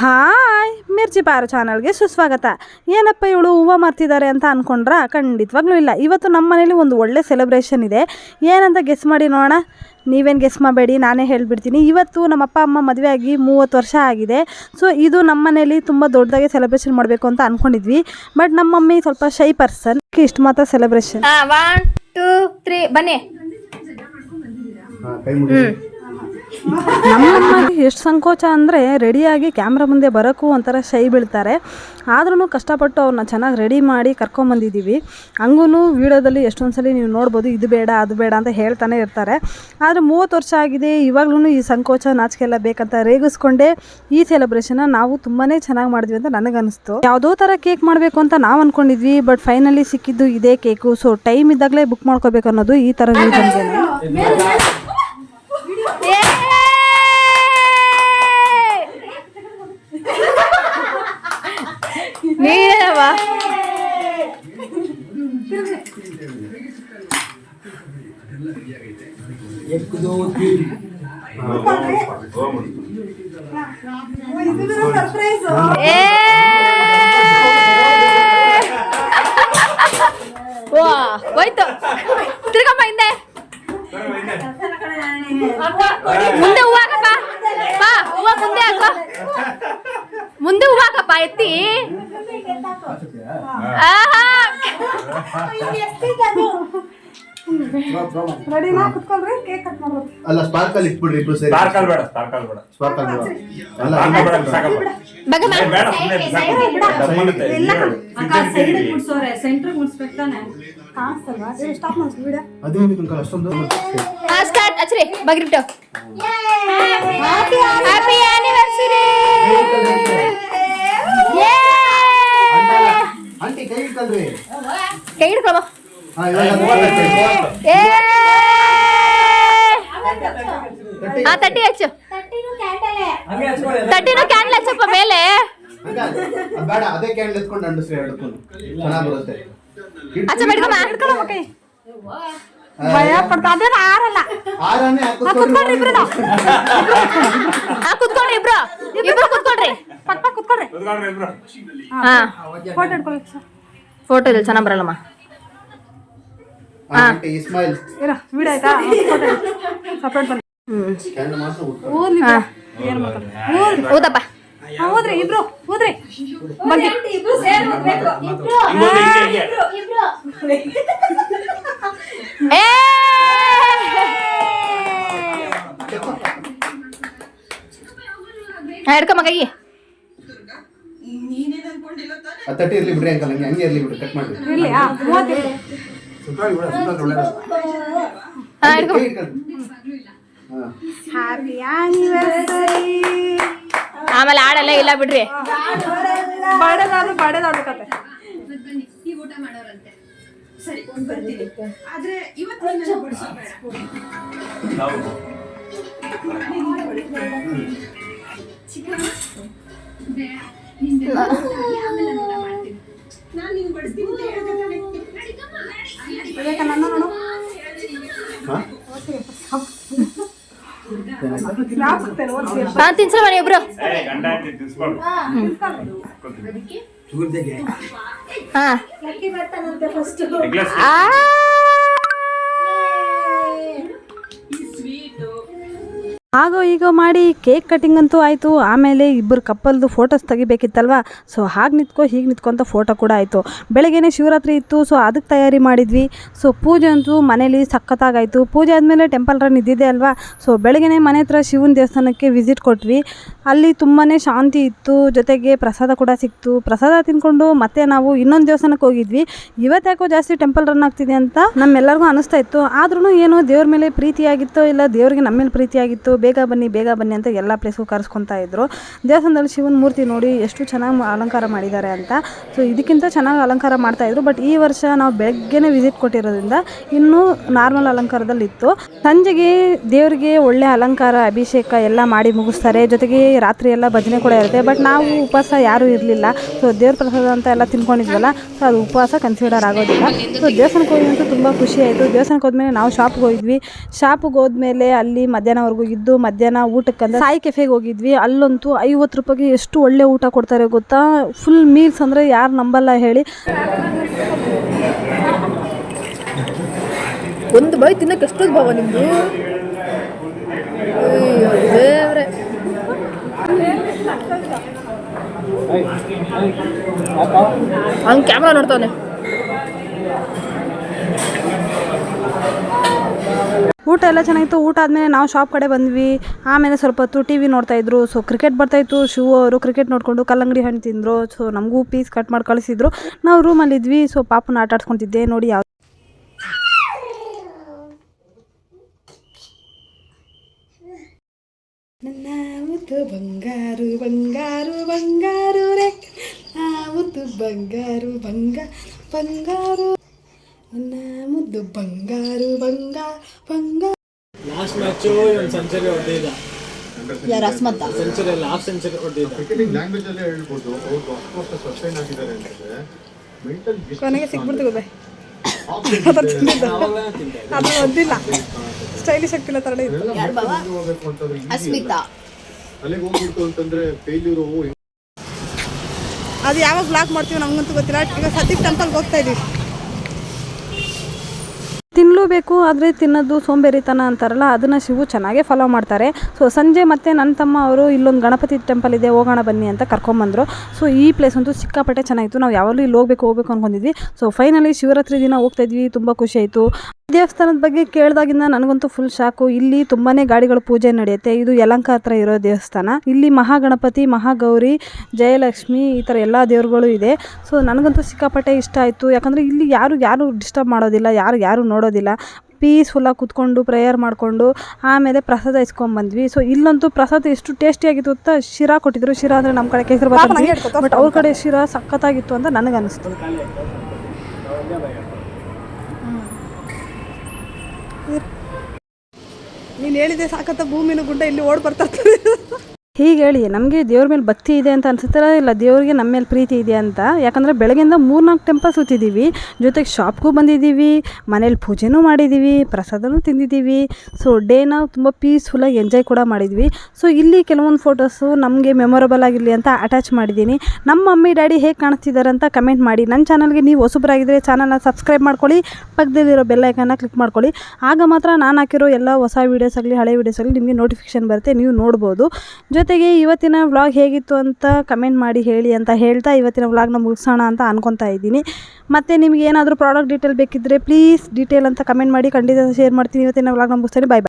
Hi ಮಿರ್ಚಿ ಪಾರು ಚಾನಲ್ಗೆ ಸುಸ್ವಾಗತ. ಏನಪ್ಪ ಇವಳು ಹೂವು ಮಾರ್ತಿದ್ದಾರೆ ಅಂತ ಅಂದ್ಕೊಂಡ್ರ ಖಂಡಿತವಾಗ್ಲೂ ಇಲ್ಲ. ಇವತ್ತು ನಮ್ಮ ಮನೇಲಿ ಒಂದು ಒಳ್ಳೆ ಸೆಲೆಬ್ರೇಷನ್ ಇದೆ. ಏನಂತ ಗೆಸ್ ಮಾಡಿ ನೋಡೋಣ. ನೀವೇನು ಗೆಸ್ ಮಾಡಬೇಡಿ ನಾನೇ ಹೇಳಿಬಿಡ್ತೀನಿ. ಇವತ್ತು ನಮ್ಮ ಅಪ್ಪ ಅಮ್ಮ ಮದುವೆ ಆಗಿ ಮೂವತ್ತು ವರ್ಷ ಆಗಿದೆ. ಸೊ ಇದು ನಮ್ಮ ಮನೇಲಿ ತುಂಬ ದೊಡ್ಡದಾಗಿ ಸೆಲೆಬ್ರೇಷನ್ ಮಾಡಬೇಕು ಅಂತ ಅಂದ್ಕೊಂಡಿದ್ವಿ ಬಟ್ ನಮ್ಮ ಮಮ್ಮಿ ಸ್ವಲ್ಪ ಶೈ ಪರ್ಸನ್ ಇಷ್ಟು ಮಾತ್ರ ಸೆಲೆಬ್ರೇಷನ್ ಒನ್ ಟೂ ತ್ರೀ ಬನ್ನಿ. ನಮ್ಮಮ್ಮಗೆ ಎಷ್ಟು ಸಂಕೋಚ ಅಂದರೆ ರೆಡಿಯಾಗಿ ಕ್ಯಾಮ್ರಾ ಮುಂದೆ ಬರೋಕ್ಕೂ ಒಂಥರ ಶೈ ಬೀಳ್ತಾರೆ. ಆದ್ರೂ ಕಷ್ಟಪಟ್ಟು ಅವ್ರನ್ನ ಚೆನ್ನಾಗಿ ರೆಡಿ ಮಾಡಿ ಕರ್ಕೊಂಬಂದಿದ್ದೀವಿ ಹಂಗೂ ವೀಡಿಯೋದಲ್ಲಿ ಎಷ್ಟೊಂದು ಸಲ ನೀವು ನೋಡ್ಬೋದು, ಇದು ಬೇಡ, ಅದು ಬೇಡ ಅಂತ ಹೇಳ್ತಾನೆ ಇರ್ತಾರೆ. ಆದರೆ ಮೂವತ್ತು ವರ್ಷ ಆಗಿದೆ ಇವಾಗ್ಲೂ ಈ ಸಂಕೋಚ, ನಾಚಿಕೆ ಎಲ್ಲ ಬೇಕಂತ ರೇಗಿಸ್ಕೊಂಡೇ ಈ ಸೆಲೆಬ್ರೇಷನ್ನ ನಾವು ತುಂಬಾ ಚೆನ್ನಾಗಿ ಮಾಡಿದ್ವಿ ಅಂತ ನನಗನ್ನಿಸ್ತು. ಯಾವುದೋ ಥರ ಕೇಕ್ ಮಾಡಬೇಕು ಅಂತ ನಾವು ಅಂದ್ಕೊಂಡಿದ್ವಿ ಬಟ್ ಫೈನಲಿ ಸಿಕ್ಕಿದ್ದು ಇದೇ ಕೇಕು. ಸೊ ಟೈಮ್ ಇದ್ದಾಗಲೇ ಬುಕ್ ಮಾಡ್ಕೋಬೇಕು ಅನ್ನೋದು ಈ ಥರ ರೀಸನ್ಗೆ ಅವ ಹೋಯ್ತು. ತಿರ್ಗಮ್ಮ ಹಿಂದೆ. ಮುಂದೆ ಹೂವಾಗ ಬಾ ಬಾ ಹೂವ ಮುಂದೆ ಹಾಕೋ. ಹೂವು ಕೇಕ್ ಕಟ್ ಆಹಾ. ಅಲ್ಲ ಸ್ಪಾರ್ಕಲ್ ಇಟ್ಬಿಡ್ರಿ ಇಬ್ರು ಸೇರಿ. ಸ್ಪಾರ್ಕಲ್ ಬೇಡ ಸ್ಪಾರ್ಕಲ್ ಸ್ಪಾರ್ಕಲ್. ಅಲ್ಲ ಸ್ಪಾರ್ಕಲ್. ಅದೇ ಅಷ್ಟೊಂದು. ಹಾ ಸ್ಟಾರ್ಟ್ ಬಗ್ರಿಟ್ಟು ಹ್ಯಾಪಿ ಆನಿವರ್ಸರಿ ಆಂಟಿ ಕೈ ಇಟ್ಕಲ್ರಿ ಕೈ ಹಿಡ್ಕೊಬ ಹಾ ಇವಾಗ ಅದು ತಟ್ಟಿ. ಏ ತಟ್ಟಿ. ಹಾ ತಟ್ಟಿ ಹಚ್ಚು ತಟ್ಟಿನೂ ಕ್ಯಾಂಡ್ಲ್ ಹಚ್ಚಪ್ಪ ಮೇಲೆ ಹಂಗ ಅದ್ ಬೇಡ ಅದೇ ಕ್ಯಾಂಡಲ್ ಎತ್ಕೊಂಡು ಅಂಡಿಸ್ರಿ ಎರಡಕ್ಕೂ ಚೆನ್ನಾಗಿ ಬರುತ್ತೆ ಹಚ್ಚ ಬಿಡ್ಕೊಮ್ಮ ಭಯ ಪಡ್ತಾ ಅದೇನು ಆರಲ್ಲ ಆರನ್ನೇ ಹಾಕಿಸ್ಕೊಂಡ್ರಿ ಹಾ ಕುತ್ಕೊಳ್ರಿ ಇಬ್ರು ಇಬ್ರು ಕುತ್ಕೊಳ್ರಿ ಪಕ್ಕ ಕುತ್ಕೊಳ್ರಿ ಕೂತ್ಕೊಳ್ರಿ ಇಬ್ರು. ಹಾ ಫೋಟೋ ಇಟ್ಕೊಳ್ಳಿ ಸರ್ ಫೋಟೋ ಇಲ್ಲ ಚೆನ್ನಾಗ್ ಬರಲ್ಲಮ್ಮ ಆಂಟಿ ಇಸ್ಮಾಯಿಲ್ ಇರ ವಿಡಿಯೋ ಆಯ್ತಾ ಸಪ್ರೇಟ್ ಆ ತಟ್ಟಿ ಇರ್ಲಿ ಬಿಡ್ರಿ ಅಂಕಲ್ ಹಂಗೆ ಹಂಗೆ ಇರ್ಲಿ ಬಿಡ್ರಿ ಕಟ್ ಮಾಡಿ ಇರ್ಲಿ ಮೂವತ್ತು. ಹಾ ಹ್ಯಾಪಿ ಆನಿವರ್ಸರಿ ಆಮೇಲೆ ಆಡಲ್ಲ ಇಲ್ಲ ಬಿಡ್ರಿ. ಬಡದಾದ್ರು ಬಡದಾಡ್ಬೇಕತ್ತೆ ನಾವು ಬೇಕಾ తినమని ఎవరు చూడదగ్గర ಆಗೋ ಈಗ ಮಾಡಿ ಕೇಕ್ ಕಟಿಂಗ್ ಅಂತೂ ಆಯಿತು. ಆಮೇಲೆ ಇಬ್ಬರು ಕಪ್ಪಲ್ದು ಫೋಟೋಸ್ ತೆಗಿಬೇಕಿತ್ತಲ್ವ? ಸೊ ಹಾಗೆ ನಿಂತ್ಕೊ, ಹೀಗೆ ನಿಂತ್ಕೊಂತ ಫೋಟೋ ಕೂಡ ಆಯಿತು. ಬೆಳಗ್ಗೆನೇ ಶಿವರಾತ್ರಿ ಇತ್ತು ಸೊ ಅದಕ್ಕೆ ತಯಾರಿ ಮಾಡಿದ್ವಿ. ಸೊ ಪೂಜೆ ಅಂತೂ ಮನೇಲಿ ಸಖತ್ತಾಗಾಯಿತು. ಪೂಜೆ ಆದಮೇಲೆ ಟೆಂಪಲ್ ರನ್ ಇದ್ದಿದೆ ಅಲ್ವಾ? ಸೊ ಬೆಳಗ್ಗೆನೇ ಮನೆ ಹತ್ರ ಶಿವನ ದೇವಸ್ಥಾನಕ್ಕೆ ವಿಸಿಟ್ ಕೊಟ್ವಿ. ಅಲ್ಲಿ ತುಂಬಾ ಶಾಂತಿ ಇತ್ತು. ಜೊತೆಗೆ ಪ್ರಸಾದ ಕೂಡ ಸಿಕ್ತು. ಪ್ರಸಾದ ತಿನ್ಕೊಂಡು ಮತ್ತೆ ನಾವು ಇನ್ನೊಂದು ದೇವಸ್ಥಾನಕ್ಕೆ ಹೋಗಿದ್ವಿ. ಇವತ್ತು ಯಾಕೋ ಜಾಸ್ತಿ ಟೆಂಪಲ್ ರನ್ ಆಗ್ತಿದೆ ಅಂತ ನಮ್ಮೆಲ್ಲರಿಗೂ ಅನಿಸ್ತಾ ಇತ್ತು. ಆದ್ರೂ ಏನು ದೇವ್ರ ಮೇಲೆ ಪ್ರೀತಿಯಾಗಿತ್ತು ಇಲ್ಲ ದೇವರಿಗೆ ನಮ್ಮ ಮೇಲೆ ಪ್ರೀತಿಯಾಗಿತ್ತು ಬೇಗ ಬನ್ನಿ ಬೇಗ ಬನ್ನಿ ಅಂತ ಎಲ್ಲ ಪ್ಲೇಸ್ಗೂ ಕರೆಸ್ಕೊತಾ ಇದ್ರು. ದೇವಸ್ಥಾನದಲ್ಲಿ ಶಿವನ ಮೂರ್ತಿ ನೋಡಿ ಎಷ್ಟು ಚೆನ್ನಾಗಿ ಅಲಂಕಾರ ಮಾಡಿದ್ದಾರೆ ಅಂತ. ಸೊ ಇದಕ್ಕಿಂತ ಚೆನ್ನಾಗಿ ಅಲಂಕಾರ ಮಾಡ್ತಾ ಇದ್ರು. ಬಟ್ ಈ ವರ್ಷ ನಾವು ಬೆಳಗ್ಗೆನೇ ವಿಸಿಟ್ ಕೊಟ್ಟಿರೋದ್ರಿಂದ ಇನ್ನೂ ನಾರ್ಮಲ್ ಅಲಂಕಾರದಲ್ಲಿ ಇತ್ತು. ಸಂಜೆಗೆ ದೇವರಿಗೆ ಒಳ್ಳೆ ಅಲಂಕಾರ, ಅಭಿಷೇಕ ಎಲ್ಲ ಮಾಡಿ ಮುಗಿಸ್ತಾರೆ. ಜೊತೆಗೆ ರಾತ್ರಿ ಎಲ್ಲ ಭಜನೆ ಕೂಡ ಇರುತ್ತೆ. ಬಟ್ ನಾವು ಉಪವಾಸ ಯಾರೂ ಇರಲಿಲ್ಲ. ಸೊ ದೇವ್ರ ಪ್ರಸಾದ ಅಂತ ಎಲ್ಲ ತಿನ್ಕೊಂಡಿದ್ವಲ್ಲ ಸೊ ಅದು ಉಪವಾಸ ಕನ್ಸಿಡರ್ ಆಗೋದಿಲ್ಲ. ಸೊ ದೇವಸ್ಥಾನಕ್ಕೆ ಹೋಗಿದಂತೂ ತುಂಬ ಖುಷಿ ಆಯಿತು. ದೇವಸ್ಥಾನಕ್ಕೆ ಹೋದ್ಮೇಲೆ ನಾವು ಶಾಪ್ಗೆ ಹೋಗಿದ್ವಿ ಶಾಪಿಗೆ ಹೋದ್ಮೇಲೆ ಅಲ್ಲಿ ಮಧ್ಯಾಹ್ನವರೆಗೂ ಇದ್ದು ಮಧ್ಯಾಹ್ನ ಊಟಕ್ಕಂದ್ರೆ ಸಾಯಿ ಕೆಫೆಗೆ ಹೋಗಿದ್ವಿ. ಅಲ್ಲಂತೂ ಐವತ್ತು ರೂಪಾಯಿಗೆ ಎಷ್ಟು ಒಳ್ಳೆ ಊಟ ಕೊಡ್ತಾರೆ ಗೊತ್ತಾ? ಫುಲ್ ಮೀಲ್ಸ್ ಅಂದರೆ ಯಾರು ನಂಬಲ್ಲ ಹೇಳಿ. ಒಂದು ಬಾಯಿ ತಿನ್ನಕ್ಕೆ ಎಷ್ಟೊಂದು ಭಾವ ನಿಮ್ದು? ಅಯ್ಯೋ ದೇವ್ರೆ. ಹಂಗೆ ಕ್ಯಾಮ್ರಾ ನೋಡ್ತಾವನೆ. ಊಟ ಎಲ್ಲ ಚೆನ್ನಾಗಿತ್ತು. ಊಟ ಆದಮೇಲೆ ನಾವು ಶಾಪ್ ಕಡೆ ಬಂದ್ವಿ. ಆಮೇಲೆ ಸ್ವಲ್ಪ ಹೊತ್ತು ಟಿ ವಿ ನೋಡ್ತಾಯಿದ್ರು ಸೊ ಕ್ರಿಕೆಟ್ ಬರ್ತಾಯಿತ್ತು ಶೂ ಅವರು ಕ್ರಿಕೆಟ್ ನೋಡಿಕೊಂಡು ಕಲ್ಲಂಗಡಿ ಹಣ್ಣು ತಿಂದರು. ಸೊ ನಮಗೂ ಪೀಸ್ ಕಟ್ ಮಾಡಿ ಕಳಿಸಿದ್ರು. ನಾವು ರೂಮಲ್ಲಿದ್ವಿ ಸೊ ಪಾಪನ ಆಟ ಆಡ್ಸ್ಕೊತಿದ್ದೆ. ನೋಡಿ ಯಾವ ಬಂಗಾರು ಬಂಗಾರು ಬಂಗಾರು ರೇ. ಮುದ್ದು ಬಂಗಾರು, ಬಂಗ, ಬಂಗಾರು. ನನ್ನ ಮುದ್ದು ಬಂಗಾರು ಬಂಗಾರು ಬಂಗಾರು ಲಾಸ್ಟ್ ಮ್ಯಾಚು ಒಂದು ಸೆಂಚುರಿ ಹೊಡೆದಿದ್ದ ಯಾರು ಅಸ್ಮತ್ತ ಸೆಂಚುರಿ ಅಲ್ಲ ಹಾಫ್ ಸೆಂಚುರಿ ಹೊಡೆದಿದ್ದ ಕ್ರಿಕೆಟಿಂಗ್ ಲ್ಯಾಂಗ್ವೇಜ್ ಅಲ್ಲೇ ಹೇಳ್ಬೋದು ಅವ್ರು ಅಫ್ಕೋರ್ಸ್ ಸಸ್ಟೈನ್ ಆಗಿದ್ದಾರೆ ಅಂತಂದ್ರೆ ಮೆಂಟಲ್ ಕೊನೆಗೆ ಸಿಕ್ಬಿಡ್ತು ಗೊಬ್ಬೆ ಅದು ಒದ್ದಿಲ್ಲ. ಸ್ಟೈಲಿಶ್ ಆಗ್ತಿಲ್ಲ ತರಡೆ ಅಸ್ಮಿತಾ. ಅಲ್ಲ. ಅಲ್ಲಿಗೆ ಹೋಗ್ಬಿಡ್ತು ಅಂತಂದ್ರೆ ಫೇಲ್ಯೂರು ಅದು ಯಾವಾಗ ಬ್ಲಾಕ್ ಮಾಡ್ತೀವಿ ನಮಗಂತೂ ಗೊತ್ತಿಲ್ಲ ಈಗ ಸದ್ಯಕ್ಕೆ ಟೆಂಪಲ್ಗೆ ಹೋಗ್ತಾ ಇದೀವಿ. ತಿನ್ನಲೇಬೇಕು ಆದರೆ ತಿನ್ನೋದು ಸೋಂಬೇರಿತನ ಅಂತಾರಲ್ಲ, ಅದನ್ನು ಶಿವು ಚೆನ್ನಾಗೇ ಫಾಲೋ ಮಾಡ್ತಾರೆ. ಸೊ ಸಂಜೆ ಮತ್ತೆ ನನ್ನ ತಮ್ಮ ಅವರು ಇಲ್ಲೊಂದು ಗಣಪತಿ ಟೆಂಪಲ್ ಇದೆ, ಹೋಗೋಣ ಬನ್ನಿ ಅಂತ ಕರ್ಕೊಂಬಂದರು. ಸೊ ಈ ಪ್ಲೇಸ್ ಅಂತೂ ಸಿಕ್ಕಾಪಟ್ಟೆ ಚೆನ್ನಾಗಿತ್ತು. ನಾವು ಯಾವಾಗಲೂ ಇಲ್ಲಿ ಹೋಗ್ಬೇಕು ಹೋಗ್ಬೇಕು ಅಂದ್ಕೊಂಡಿದ್ವಿ ಸೊ ಫೈನಲಿ ಶಿವರಾತ್ರಿ ದಿನ ಹೋಗ್ತಾ ಇದ್ವಿ, ತುಂಬ ಖುಷಿ ಆಯಿತು. ದೇವಸ್ಥಾನದ ಬಗ್ಗೆ ಕೇಳಿದಾಗಿಂದ ನನಗಂತೂ ಫುಲ್ ಶಾಕು ಇಲ್ಲಿ ತುಂಬಾ ಗಾಡಿಗಳ ಪೂಜೆ ನಡೆಯುತ್ತೆ. ಇದು ಯಲಂಕ ಹತ್ರ ಇರೋ ದೇವಸ್ಥಾನ. ಇಲ್ಲಿ ಮಹಾಗಣಪತಿ, ಮಹಾಗೌರಿ, ಜಯಲಕ್ಷ್ಮಿ ಈ ಥರ ಎಲ್ಲ ದೇವರುಗಳು ಇದೆ. ಸೊ ನನಗಂತೂ ಸಿಕ್ಕಾಪಟ್ಟೆ ಇಷ್ಟ ಆಯಿತು. ಯಾಕಂದರೆ ಇಲ್ಲಿ ಯಾರು ಯಾರು ಡಿಸ್ಟರ್ಬ್ ಮಾಡೋದಿಲ್ಲ. ಯಾರು ಯಾರು ನೋಡೋದಿಲ್ಲ ಪೀಸ್ಫುಲ್ಲಾಗಿ ಕೂತ್ಕೊಂಡು ಪ್ರೇಯರ್ ಮಾಡಿಕೊಂಡು ಆಮೇಲೆ ಪ್ರಸಾದ ಇಸ್ಕೊಂಬಂದ್ವಿ. ಸೊ ಇಲ್ಲಂತೂ ಪ್ರಸಾದ ಎಷ್ಟು ಟೇಸ್ಟಿಯಾಗಿತ್ತು ಅಂತ ಶಿರಾ ಕೊಟ್ಟಿದ್ರು. ಶಿರಾ ಅಂದರೆ ನಮ್ಮ ಕಡೆ ಕೇಸರಿ ಬಟ್ ಅವ್ರ ಕಡೆ ಶಿರಾ ಸಖತ್ತಾಗಿತ್ತು ಅಂತ ನನಗನ್ನಿಸ್ತು. ನೀನು ಹೇಳಿದೆ ಸಾಕತ್ತ ಭೂಮಿನ ಗುಡ್ಡ ಇಲ್ಲಿ ಓಡ್ ಬರ್ತಾ ಹೀಗೆ ಹೇಳಿ, ನಮಗೆ ದೇವ್ರ ಮೇಲೆ ಭಕ್ತಿ ಇದೆ ಅಂತ ಅನಿಸುತ್ತಾರ? ಇಲ್ಲ ದೇವ್ರಿಗೆ ನಮ್ಮ ಮೇಲೆ ಪ್ರೀತಿ ಇದೆ ಅಂತ? ಯಾಕಂದರೆ ಬೆಳಗ್ಗೆಯಿಂದ ಮೂರ್ನಾಲ್ಕು ಟೆಂಪಲ್ ಸುತ್ತಿದ್ದೀವಿ. ಜೊತೆಗೆ ಶಾಪ್ಗೂ ಬಂದಿದ್ದೀವಿ, ಮನೇಲಿ ಪೂಜೆನೂ ಮಾಡಿದ್ದೀವಿ, ಪ್ರಸಾದನೂ ತಿಂದಿದ್ದೀವಿ. ಸೊ ಡೇನ ತುಂಬ ಪೀಸ್ಫುಲ್ಲಾಗಿ ಎಂಜಾಯ್ ಕೂಡ ಮಾಡಿದ್ವಿ. ಸೊ ಇಲ್ಲಿ ಕೆಲವೊಂದು ಫೋಟೋಸು ನಮಗೆ ಮೆಮೊರಬಲ್ ಆಗಿರಲಿ ಅಂತ ಅಟ್ಯಾಚ್ ಮಾಡಿದ್ದೀನಿ. ನಮ್ಮ ಮಮ್ಮಿ, ಡ್ಯಾಡಿ ಹೇಗೆ ಕಾಣಿಸ್ತಿದ್ದಾರೆ ಅಂತ ಕಮೆಂಟ್ ಮಾಡಿ. ನನ್ನ ಚಾನಲ್ಗೆ ನೀವು ಹೊಸಬರಾಗಿದ್ದರೆ ಚಾನಲ್ನ ಸಬ್ಸ್ಕ್ರೈಬ್ ಮಾಡ್ಕೊಳ್ಳಿ. ಪಕ್ಕದಲ್ಲಿರೋ ಬೆಲ್ಲೈಕನ್ನ ಕ್ಲಿಕ್ ಮಾಡ್ಕೊಳ್ಳಿ. ಆಗ ಮಾತ್ರ ನಾನು ಹಾಕಿರೋ ಎಲ್ಲ ಹೊಸ ವೀಡಿಯೋಸ್ ಆಗಲಿ ಹಳೆ ವೀಡಿಯೋಸ್ ಆಗಲಿ ನಿಮಗೆ ನೋಟಿಫಿಕೇಶನ್ ಬರುತ್ತೆ, ನೀವು ನೋಡ್ಬೋದು. ಜೊತೆಗೆ ಇವತ್ತಿನ ವ್ಲಾಗ್ ಹೇಗಿತ್ತು ಅಂತ ಕಮೆಂಟ್ ಮಾಡಿ ಹೇಳಿ ಅಂತ ಹೇಳ್ತಾ ಇವತ್ತಿನ ವ್ಲಾಗ್ನ ಮುಗಿಸೋಣ ಅಂತ ಅನ್ಕೊತಾ ಇದ್ದೀನಿ. ಮತ್ತು ನಿಮಗೆ ಏನಾದರೂ ಪ್ರಾಡಕ್ಟ್ ಡೀಟೇಲ್ ಬೇಕಿದ್ದರೆ ಪ್ಲೀಸ್ ಡೀಟೇಲ್ ಅಂತ ಕಮೆಂಟ್ ಮಾಡಿ ಖಂಡಿತ ಶೇರ್ ಮಾಡ್ತೀನಿ. ಇವತ್ತಿನ ವ್ಲಾಗ್ನ ಮುಗಿಸ್ತೀನಿ. ಬಾಯ್ ಬಾಯ್